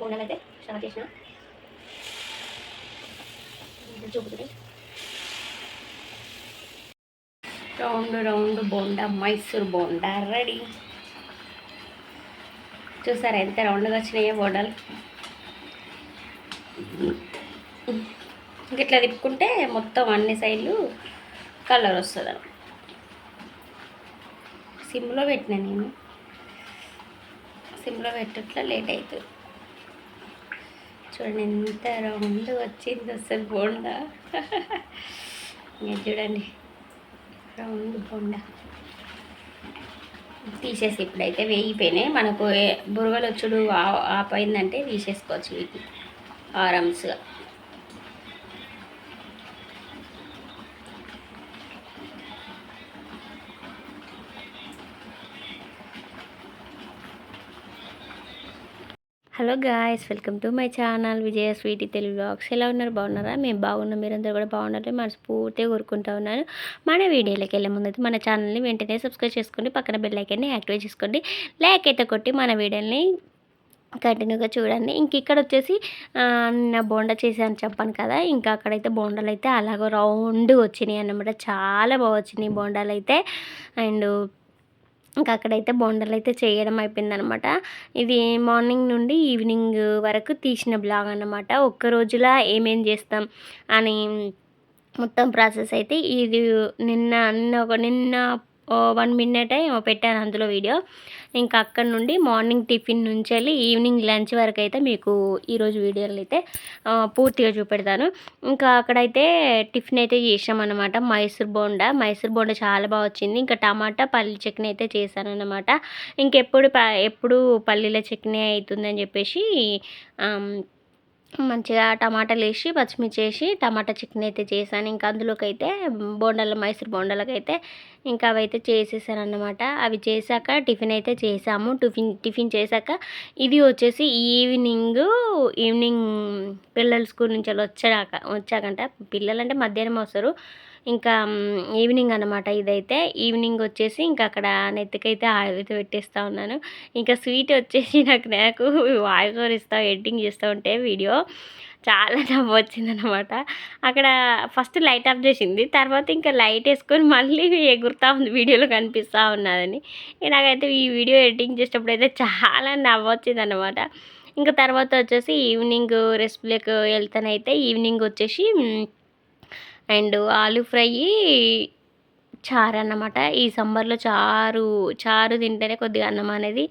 బోండాలు అయితే స్టార్ట్ చేసిన. చూపుతుంది. Round round bonda Mysore bonda ready. చూసారా ఎంత రౌండ్గా వచ్చినాయో బోండాలు? ఇట్లా తిప్పుకుంటే మొత్తం అన్ని సైడ్లు కలర్ వస్తుంది సిమ్లో పెట్టిన నేను. సిమ్లో పెట్టట్లా లేట్ అవుతుంది. చూడండి ఎంత రౌండ్ వచ్చింది అసలు బోండా. ఇంకా చూడండి. రౌండ్ బోండా. తీసేసి ఇప్పుడైతే వేగిపోయినాయి. మనకు బురగలు వచ్చుడు ఆపోయిందంటే తీసేసుకోవచ్చు వీటిని. ఆరామ్స్గా. Hello guys welcome to my channel Vijaya Sweety Telugu blogs ఎలా ఉన్నారు? బాగున్నారా? మేము బాగున్నాం. మీరందరూ కూడా బాగున్నారని మనస్ఫూర్తిగా కోరుకుంటా ఉన్నాను. మన వీడియోలోకి వెళ్ళే ముందు అయితే మన ఛానల్ని వెంటనే సబ్స్క్రైబ్ చేసుకోండి పక్కన బెల్ ఐకాన్ని యాక్టివేట్ చేసుకోండి. లైక్ అయితే కొట్టి మన వీడియోని కంటిన్యూగా చూడండి. ఇంక ఇక్కడ వచ్చేసి నా బోండా చేశాను చెప్పాను కదా. ఇంకా అక్కడైతే బోండాలు అయితే అలాగో రౌండ్ వచ్చినాయి అన్నమాట. చాలా బాగా వచ్చినాయి బోండాలు అయితే. అండ్ ఇంకా అక్కడైతే బొండలు అయితే చేయడం అయిపోయిందనమాట. ఇది మార్నింగ్ నుండి ఈవినింగ్ వరకు తీసిన బ్లాగ్ అన్నమాట. ఒక్క రోజులా ఏమేం చేస్తాం అని మొత్తం ప్రాసెస్ అయితే ఇది నిన్న నిన్న ఒక నిన్న వన్ మినిట్ అయి పెట్టాను అందులో వీడియో. ఇంకా అక్కడ నుండి మార్నింగ్ టిఫిన్ నుంచి వెళ్ళి ఈవినింగ్ లంచ్ వరకు అయితే మీకు ఈరోజు వీడియోలు అయితే పూర్తిగా చూపెడతాను. ఇంకా అక్కడైతే టిఫిన్ అయితే చేసాం అనమాట మైసూర్ బోండా. మైసూర్ బోండా చాలా బాగా వచ్చింది. ఇంకా టమాటా పల్లి చట్నీ అయితే చేశాను అనమాట ఇంకెప్పుడు ప ఎప్పుడు పల్లీల చట్నీ అవుతుందని చెప్పేసి మంచిగా టమాటాలు వేసి పచ్చిమిర్చి వేసి టమాటా చికెన్ అయితే చేశాను. ఇంకా అందులోకి అయితే బోండాలు మైసూర్ బోండాలకైతే ఇంకా అవైతే చేసేసాను అన్నమాట అవి చేశాక టిఫిన్ అయితే చేసాము టిఫిన్ టిఫిన్ చేశాక ఇది వచ్చేసి ఈవినింగ్ ఈవినింగ్ పిల్లలు స్కూల్ నుంచి వాళ్ళు వచ్చాక వచ్చాకంట. పిల్లలు అంటే మధ్యాహ్నం వస్తారు. ఇంకా ఈవినింగ్ అనమాట ఇదైతే. ఈవినింగ్ వచ్చేసి ఇంకా అక్కడ నెత్తికైతే ఆయిల్ అయితే పెట్టేస్తూ ఉన్నాను. ఇంకా స్వీట్ వచ్చేసి నాకు నాకు వాయిస్ ఓవర్ ఇస్తా ఎడిటింగ్ చేస్తూ ఉంటే వీడియో చాలా నవ్వు వచ్చిందనమాట అక్కడ ఫస్ట్ లైట్ ఆఫ్ చేసింది. తర్వాత ఇంకా లైట్ వేసుకొని మళ్ళీ ఎగురుతూ ఉంది వీడియోలో కనిపిస్తూ ఉన్నదని. నాకైతే ఈ వీడియో ఎడిటింగ్ చేసేటప్పుడు అయితే చాలా నవ్వు వచ్చిందనమాట ఇంకా తర్వాత వచ్చేసి ఈవినింగ్ రెసిపీలకు వెళ్తానైతే ఈవినింగ్ వచ్చేసి అండ్ ఆలు ఫ్రై చారు అన్నమాట ఈ సంబర్లో చారు చారు తింటేనే కొద్దిగా అన్నం అనేది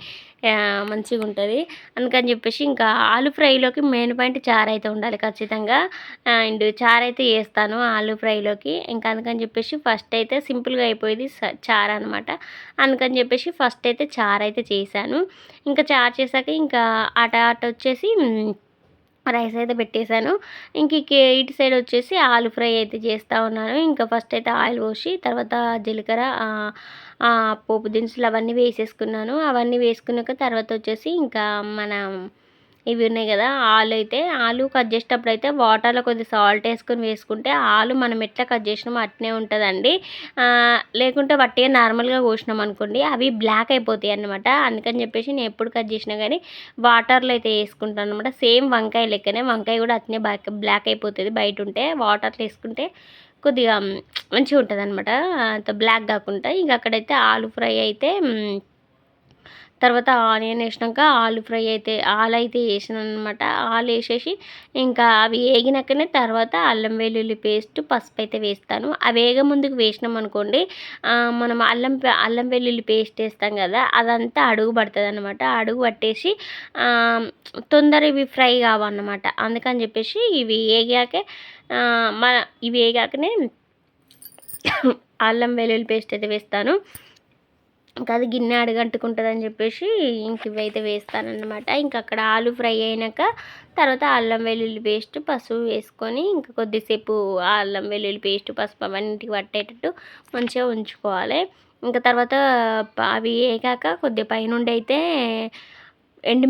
మంచిగా ఉంటుంది అందుకని చెప్పేసి ఇంకా ఆలు ఫ్రైలోకి మెయిన్ పాయింట్ చారు అయితే ఉండాలి ఖచ్చితంగా. అండ్ చారు అయితే వేస్తాను ఆలు ఫ్రైలోకి. ఇంకా అందుకని చెప్పేసి ఫస్ట్ అయితే సింపుల్గా అయిపోయేది చారు అనమాట అందుకని చెప్పేసి ఫస్ట్ అయితే చారు అయితే చేశాను. ఇంకా చారు చేశాక ఇంకా అట అట వచ్చేసి రైస్ అయితే పెట్టేశాను. ఇంక ఇటు సైడ్ వచ్చేసి ఆలు ఫ్రై అయితే చేస్తూ ఉన్నాను. ఇంకా ఫస్ట్ అయితే ఆయిల్ పోసి తర్వాత జీలకర్ర పోపు దినుసులు అవన్నీ వేసేసుకున్నాను. అవన్నీ వేసుకున్నాక తర్వాత వచ్చేసి ఇంకా మన ఇవి ఉన్నాయి కదా ఆలు అయితే ఆలు కట్ చేసేటప్పుడు అయితే వాటర్లో కొద్దిగా సాల్ట్ వేసుకొని వేసుకుంటే ఆలు మనం ఎట్లా కట్ చేసినామో అట్నే ఉంటుందండి. లేకుంటే వట్టిగా నార్మల్గా కోసినాం అనుకోండి అవి బ్లాక్ అయిపోతాయి అన్నమాట. అందుకని చెప్పేసి నేను ఎప్పుడు కట్ చేసినా కానీ వాటర్లో అయితే వేసుకుంటాను అనమాట సేమ్ వంకాయ లెక్కనే వంకాయ కూడా అట్నే బ్లాక్ బ్లాక్ అయిపోతుంది బయట ఉంటే వాటర్లో వేసుకుంటే కొద్దిగా మంచిగా ఉంటుంది అనమాట అంత బ్లాక్ కాకుండా. ఇంక అక్కడైతే ఆలు ఫ్రై అయితే తర్వాత ఆనియన్ వేసినాక ఆలు ఫ్రై అయితే ఆలు అయితే వేసాను అనమాట ఆలు వేసేసి ఇంకా అవి వేగినాకనే తర్వాత అల్లం వెల్లుల్లి పేస్ట్ పసుపు అయితే వేస్తాను. అవి వేగ ముందుకు వేసినాం అనుకోండి మనం అల్లం పే- అల్లం వెల్లుల్లి పేస్ట్ వేస్తాం కదా అదంతా అడుగు పడుతుంది అనమాట అడుగు పట్టేసి తొందర ఇవి ఫ్రై కావన్నమాట. అందుకని చెప్పేసి ఇవి వేగాకే మన ఇవి వేగాకనే అల్లం వెల్లుల్లి పేస్ట్ అయితే వేస్తాను. ఇంకా అది గిన్నె అడుగంటుకుంటుంది అని చెప్పేసి ఇంక ఇవైతే వేస్తానన్నమాట. ఇంకా అక్కడ ఆలు ఫ్రై అయినాక తర్వాత అల్లం వెల్లుల్లి పేస్ట్ పసుపు వేసుకొని ఇంకా కొద్దిసేపు అల్లం వెల్లుల్లి పేస్ట్ పసుపు అవన్నింటికి పట్టేటట్టు మంచిగా ఉంచుకోవాలి. ఇంకా తర్వాత అవి వేగాక కొద్ది పైనుండి అయితే ఎండు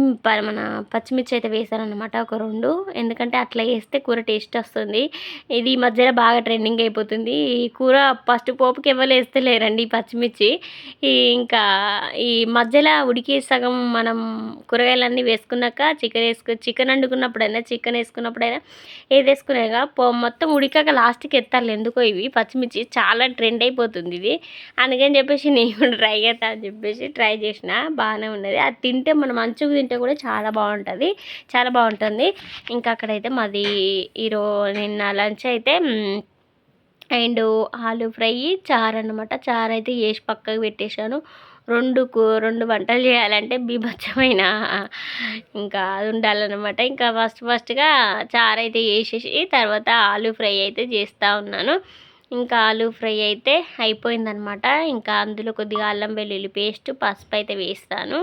మన పచ్చిమిర్చి అయితే వేసారనమాట ఒక రెండు. ఎందుకంటే అట్లా వేస్తే కూర టేస్ట్ వస్తుంది. ఇది ఈ మధ్యలో బాగా ట్రెండింగ్ అయిపోతుంది. ఈ కూర ఫస్ట్ పోపుకి ఎవరు వేస్తలేరండి ఈ పచ్చిమిర్చి. ఈ ఇంకా ఈ మధ్యలో ఉడికి సగం మనం కూరగాయలన్నీ వేసుకున్నాక చికెన్ వేసుకు చికెన్ వండుకున్నప్పుడైనా చికెన్ వేసుకున్నప్పుడైనా ఏది వేసుకునేగా పో మొత్తం ఉడికాక లాస్ట్కి ఎత్తాలి. ఎందుకో ఇవి పచ్చిమిర్చి చాలా ట్రెండ్ అయిపోతుంది ఇది. అందుకని చెప్పేసి నేను ట్రై చేస్తా అని చెప్పేసి ట్రై చేసిన. బాగానే ఉన్నది. అది తింటే మనం మంచిగా తింటే కూడా చాలా బాగుంటుంది. చాలా బాగుంటుంది. ఇంకా అక్కడైతే మాది ఈరో నిన్న లంచ్ అయితే అండ్ ఆలు ఫ్రై చారు అనమాట చారు అయితే వేసి పక్కకు పెట్టేశాను. రెండు రెండు వంటలు చేయాలంటే బీభత్సమైన ఇంకా అది ఉండాలన్నమాట. ఇంకా ఫస్ట్ ఫస్ట్గా చారు అయితే వేసేసి తర్వాత ఆలు ఫ్రై అయితే చేస్తూ ఉన్నాను. ఇంకా ఆలు ఫ్రై అయితే అయిపోయిందనమాట ఇంకా అందులో కొద్దిగా అల్లం వెల్లుల్లి పేస్ట్ పసుపు అయితే వేస్తాను.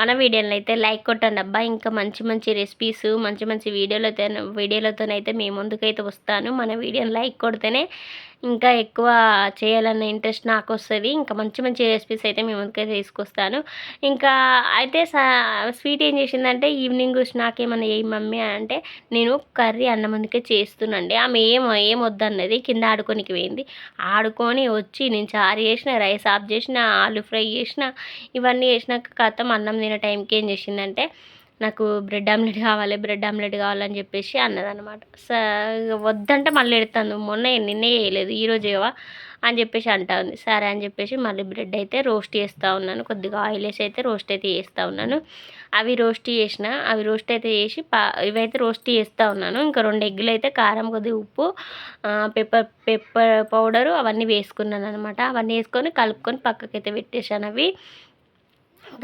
మన వీడియోని అయితే లైక్ కొట్టండి అబ్బా. ఇంకా మంచి మంచి రెసిపీస్ మంచి మంచి వీడియోలతో వీడియోలతోనైతే మీ ముందుకైతే వస్తాను. మన వీడియోని లైక్ కొడితేనే ఇంకా ఎక్కువ చేయాలన్న ఇంట్రెస్ట్ నాకు వస్తుంది ఇంకా మంచి మంచి రెసిపీస్ అయితే మీ ముందుకైతే తీసుకొస్తాను. ఇంకా అయితే స్వీట్ ఏం చేసిందంటే ఈవినింగ్ స్నాక్ ఏమన్నా ఏ మమ్మీ అంటే నేను కర్రీ అన్న ముందుకే చేస్తున్నాండి. ఆమె ఏం ఏం వద్దన్నది కింద ఆడుకోనికి పోయింది. ఆడుకొని వచ్చి నేను చారు చేసిన రైస్ ఆఫ్ చేసిన ఆలు ఫ్రై చేసిన ఇవన్నీ చేసినాక కథం అన్నం తినే టైంకి ఏం చేసిందంటే నాకు బ్రెడ్ ఆమ్లెట్ కావాలి బ్రెడ్ ఆమ్లెట్ కావాలని చెప్పేసి అన్నదనమాట స వద్దంటే మళ్ళీ ఎడతాను మొన్న నిన్నే వేయలేదు ఈరోజు ఏవా అని చెప్పేసి అంటా ఉంది. సరే అని చెప్పేసి మళ్ళీ బ్రెడ్ అయితే రోస్ట్ చేస్తూ ఉన్నాను కొద్దిగా ఆయిల్ వేసి అయితే రోస్ట్ అయితే చేస్తూ ఉన్నాను. అవి రోస్ట్ చేసిన అవి రోస్ట్ అయితే చేసి పా ఇవైతే రోస్ట్ చేస్తూ ఉన్నాను. ఇంకా రెండు ఎగ్గులు అయితే కారం కొద్దిగా ఉప్పు పెప్పర్ పెప్పర్ పౌడరు అవన్నీ వేసుకున్నాను అనమాట అవన్నీ వేసుకొని కలుపుకొని పక్కకైతే పెట్టేశాను అవి.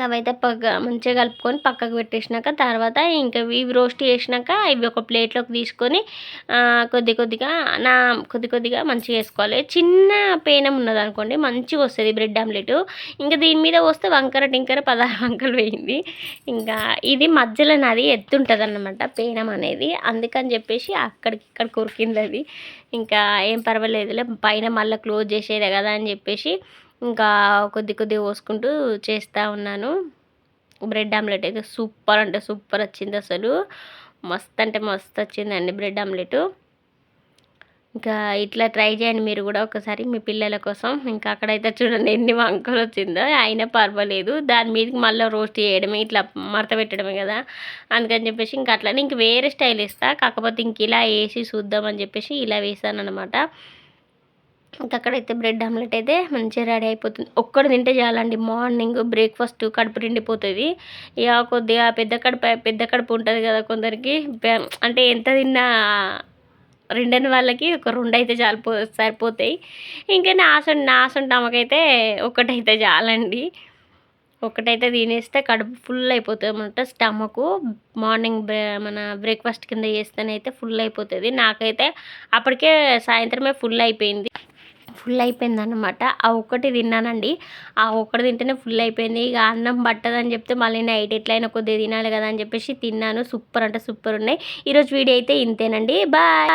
అవైతే పక్క మంచిగా కలుపుకొని పక్కకు పెట్టేసినాక తర్వాత ఇంకా ఇవి రోస్ట్ చేసినాక ఇవి ఒక ప్లేట్లోకి తీసుకొని కొద్ది కొద్దిగా నా కొద్ది కొద్దిగా మంచిగా వేసుకోవాలి. చిన్న పేనం ఉన్నది అనుకోండి మంచిగా వస్తుంది బ్రెడ్ ఆమ్లెట్. ఇంకా దీని మీద వస్తే వంకర టింకర పదహారు వంకలు వేయింది ఇంకా ఇది మధ్యలో నాది ఎత్తుంటుంది అన్నమాట పేనం అనేది. అందుకని చెప్పేసి అక్కడికి ఇక్కడ కొరికింది అది. ఇంకా ఏం పర్వాలేదులే పైన మళ్ళీ క్లోజ్ చేసేదే కదా అని చెప్పేసి ఇంకా కొద్ది కొద్దిగా పోసుకుంటూ చేస్తూ ఉన్నాను. బ్రెడ్ ఆమ్లెట్ అయితే సూపర్ అంటే సూపర్ వచ్చింది అసలు. మస్త్ అంటే మస్తు వచ్చిందండి బ్రెడ్ ఆమ్లెట్. ఇంకా ఇట్లా ట్రై చేయండి మీరు కూడా ఒకసారి మీ పిల్లల కోసం. ఇంకా అక్కడైతే చూడండి ఎన్ని వంకలు వచ్చిందో. అయినా పర్వాలేదు. దాని మీదకి మళ్ళీ రోస్ట్ చేయడమే ఇట్లా మడత పెట్టడమే కదా. అందుకని చెప్పేసి ఇంకా అట్లనే ఇంక వేరే స్టైల్ ఇస్తా కాకపోతే ఇంక ఇలా వేసి చూద్దామని చెప్పేసి ఇలా వేసాను అనమాట ఇంకా అక్కడైతే బ్రెడ్ ఆమ్లెట్ అయితే మంచిగా రెడీ అయిపోతుంది. ఒక్కడు తింటే చాలండి. మార్నింగ్ బ్రేక్ఫాస్ట్ కడుపు నిండిపోతుంది. ఇక కొద్దిగా పెద్ద కడుపు పెద్ద కడుపు ఉంటుంది కదా కొందరికి. అంటే ఎంత తిన్నా రెండని వాళ్ళకి ఒక రెండు అయితే చాలిపో సరిపోతాయి. ఇంకా నాసు నాసం టమకైతే ఒకటైతే చాలండి. ఒకటైతే తినేస్తే కడుపు ఫుల్ అయిపోతుంది అనమాట స్టమక్. మార్నింగ్ మన బ్రేక్ఫాస్ట్ కింద చేస్తేనైతే ఫుల్ అయిపోతుంది. నాకైతే అప్పటికే సాయంత్రమే ఫుల్ అయిపోయింది. ఫుల్ అయిపోయింది అనమాట ఆ ఒక్కటి తిన్నానండి. ఆ ఒక్కటి తింటేనే ఫుల్ అయిపోయింది. ఇక అన్నం పట్టదని చెప్తే మళ్ళీ నైట్ ఎట్లయినా కొద్దిగా తినాలి కదా అని చెప్పేసి తిన్నాను. సూపర్ అంటే సూపర్ ఉన్నాయి. ఈరోజు వీడియో అయితే ఇంతేనండి. బాయ్.